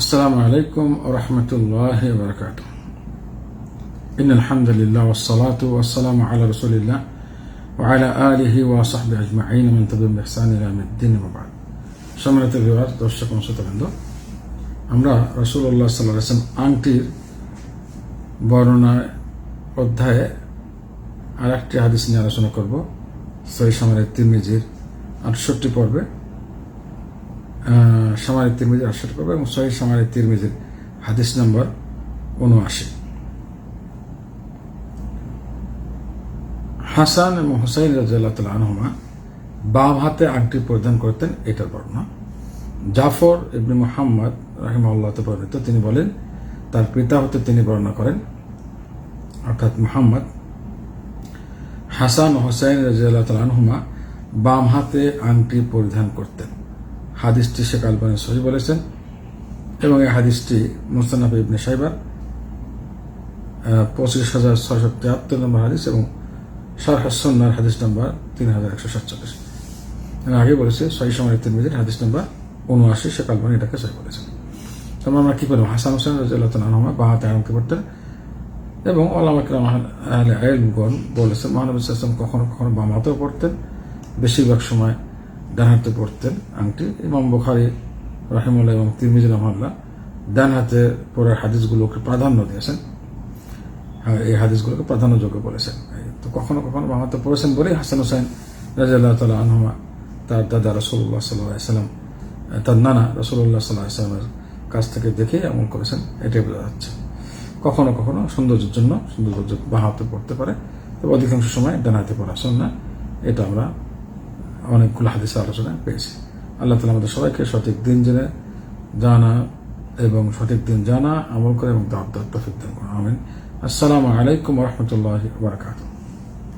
আসসালামু আলাইকুম রহমতুল্লাহ বরকাত ইন আলহামদুলিল্লাহ ওসালাত ওয়াসালাম আলা রসুলিল্লাহ ওয়ালা আলিহি ওয়াসাহবি আজমাইন মিন তাবিম ইহসান ইলা মিদ্দিন মাবাদ সম্মানিত বিভাগ দর্শক অংশতবৃন্দ আমরা রসুল্লাহ সাল্লাহ আসলাম আংটির বর্ণনা অধ্যায়ে আর একটি হাদিস নিয়ে আলোচনা করব, সহি সামারের তিরমিজির আটষট্টি পর্বে। আহ সামারের তিরমিজির আটষট্টি পর্বে এবং সহি সামারের তিরমিজির হাদিস নম্বর উনআশি। হাসান এবং হুসাইন রাজিয়াল্লাহ তাল আনহুমা বাম হাতে আংটি পরিধান করতেন, এটার বর্ণনা। জাফর ইবনে মোহাম্মদ রাহিমাল্লাহতে বর্ণিত, তিনি বলেন, তার পিতা হতে তিনি বর্ণনা করেন, অর্থাৎ মোহাম্মদ। হাসান হোসাইন রাজিয়াল্লাহ তাল আনহুমা বাম হাতে আংটি পরিধান করতেন। হাদিসটি শেখ আলবানি সহি বলেছেন এবং এই হাদিসটি মুস্তানাফ ইবনে সাইবার পঁচিশ হাজার ছয়শো তিয়াত্তর নম্বর হাদিস এবং সন্ন্যার হাদিস নম্বর তিন হাজার একশো সাতচল্লিশ। আগে বলেছি সময় তিন মিনিট হাদিস নম্বর উনআশি, শেখ আলবানি এটাকে সহি বলেছেন। তারপর আমরা কী করব? হাসান হোসেন রাজিয়াল্লাহ তাল আনহুমা বাম হাতে আংটি পড়তেন? এবং আল্লামাকরাম আহলে আইলগণ বলেছেন, মহানবী ইসলাম কখনো কখনো বাম হাতেও পড়তেন। বেশিরভাগ সময় ডান হাতে পড়তেন আংটি, ইমাম বুখারি রাহিমুল্লাহ এবং তিরমিজ রহমাল্লাহ ডান হাতে পড়ার হাদিসগুলোকে প্রাধান্য দিয়েছেন। এই হাদিসগুলোকে প্রাধান্যযোগ্য বলেছেন। তো কখনো কখনো বাম হাতে পড়েছেন বলেই হাসান হোসেন রাজিয়াল্লাহ তালা আনহমা, তার দাদা রসুল্লাহ সাল্লাহ সাল্লাম তার নানা রসুল্লাহ সাল্লাহ সাল্লামের কাছ থেকে দেখেই এমন করেছেন, এটাই বোঝা যাচ্ছে। কখনো কখনো সৌন্দর্যের জন্য সৌন্দর্য বাঁ হাতে পড়তে পারে, তবে অধিকাংশ সময় ডান হাতে পড়া না, এটা আমরা অনেকগুলো হাদিসে আলোচনা পেয়েছি। আল্লাহ তালা আমাদের সবাইকে সঠিক দিন জেনে জানা এবং সঠিক দিন জানা আমল করে এবং দাব দাব তফিক দান করা আমিন। আসসালামু আলাইকুম রহমতুল্লাহ বারকাত